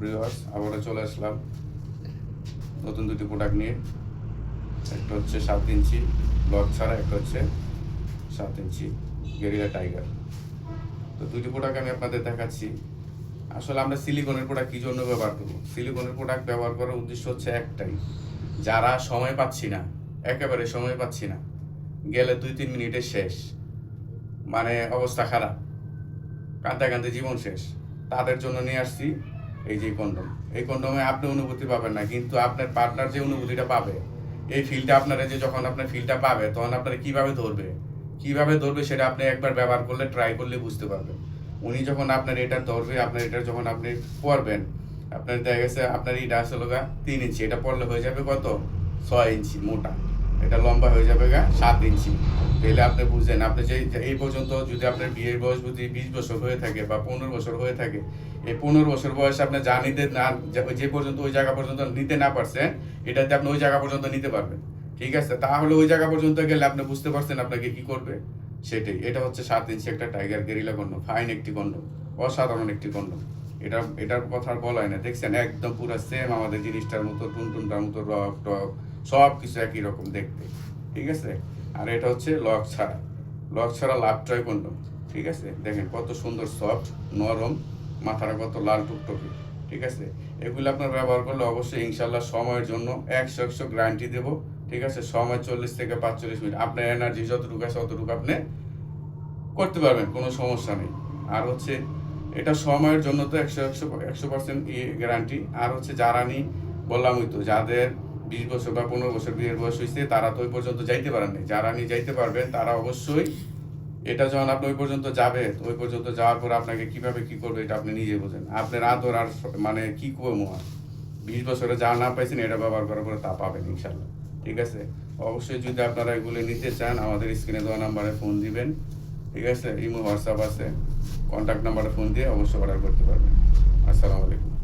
ব্রিওয়ার্স আবারও চলে আসলাম নতুন দুটি প্রোডাক্ট নিয়ে। একটা হচ্ছে সাত ইঞ্চি ব্লক ছাড়া, একটা হচ্ছে সাত ইঞ্চি গেরিলা টাইগার তো দুটি প্রোডাক্ট আমি আপনাদের দেখাচ্ছি। আসলে আমরা সিলিকনের প্রোডাক্ট কী জন্য ব্যবহার করব? সিলিকনের প্রোডাক্ট ব্যবহার করার উদ্দেশ্য হচ্ছে একটাই। যারা সময় পাচ্ছি না, একেবারে সময় পাচ্ছি না, গেলে দুই তিন মিনিটে শেষ। মানে অবস্থা খারাপ, কাঁদতে কাঁদতে জীবন শেষ। তাদের জন্য নিয়ে আসছি এই যে কন্ডম এই কন্ডমে আপনি অনুভূতি পাবেন না, কিন্তু আপনার পার্টনার যে অনুভূতিটা পাবে, এই ফিলটা আপনারা যে যখন আপনার ফিলটা পাবে, তখন আপনারা কীভাবে ধরবে? কীভাবে ধরবে সেটা আপনি একবার ব্যবহার করলে ট্রাই করলে বুঝতে পারবেন। উনি যখন আপনার এটা ধরবে, আপনার এটা যখন আপনি পরবেন আপনার দেখা গেছে আপনার এটা আসলে গা তিন ইঞ্চি, এটা পড়লে হয়ে যাবে কত? ছয় ইঞ্চি মোটা। এটা লম্বা হয়ে যাবে গা সাত ইঞ্চি। তাহলে আপনি বুঝলেন আপনি যে এই পর্যন্ত যদি আপনার বিয়ের বয়স যদি বিশ বছর হয়ে থাকে বা পনেরো বছর হয়ে থাকে, এই পনেরো বছর বয়সে আপনি যা নিতে না যে- পর্যন্ত ওই জায়গা পর্যন্ত নিতে না পারছেন, এটাতে আপনি ওই জায়গা পর্যন্ত নিতে পারবেন। ঠিক আছে? তাহলে ওই জায়গা পর্যন্ত গেলে আপনি বুঝতে পারছেন আপনাকে কি করবে? সেটাই। এটা হচ্ছে সাত ইঞ্চি একটা টাইগার গেরিলা কন্ড ফাইন একটি কন্ড অসাধারণ একটি কন্ড এটা এটার কথা বলাই না। দেখছেন? একদম পুরো সেম আমাদের জিনিসটার মতো টুন টুনটুনটার মতো রক টক সব কিছু একই রকম দেখতে। ঠিক আছে? আর এটা হচ্ছে লক ছাড়া। লক ছাড়া লাভ টয় কন্ডম ঠিক আছে? দেখেন কত সুন্দর সফট, নরম মাথাটা কত লাল টুকটকে। ঠিক আছে? এগুলো আপনার ব্যবহার করলে অবশ্যই ইনশাল্লাহ সময়ের জন্য একশো একশো গ্যারান্টি দেবো। ঠিক আছে? সময় চল্লিশ থেকে পাঁচচল্লিশ মিনিট। আপনার এনার্জি যতটুকু আছে ততটুকু আপনি করতে পারবেন, কোনো সমস্যা নেই। আর হচ্ছে, এটা সময়ের জন্য তো একশো একশো একশো পার্সেন্ট গ্যারান্টি আর হচ্ছে, যারা নি বললামই তো, যাদের বিশ বছর বা পনেরো বছর বিয়ের বয়স হয়েছে, তারা তো ওই পর্যন্ত যাইতে পারেননি যারা নি যাইতে পারবেন, তারা অবশ্যই এটা যখন আপনি ওই পর্যন্ত যাবে ওই পর্যন্ত যাওয়ার পর আপনাকে কীভাবে কি করবে এটা আপনি নিজে বোঝেন। আপনার আদর আর মানে কি করব আর বিশ বছরে যা না পাইছেন, এটা ব্যবহার করার পরে তা পাবেন ইনশাল্লাহ। ঠিক আছে? অবশ্যই যদি আপনারা এগুলো নিতে চান, আমাদের স্ক্রিনে দেওয়া নাম্বারে ফোন দিবেন। ঠিক আছে? ইমো, হোয়াটসঅ্যাপ আছে। কন্ট্যাক্ট নাম্বারে ফোন দিয়ে অবশ্যই অর্ডার করতে পারবেন। আসসালামু আলাইকুম।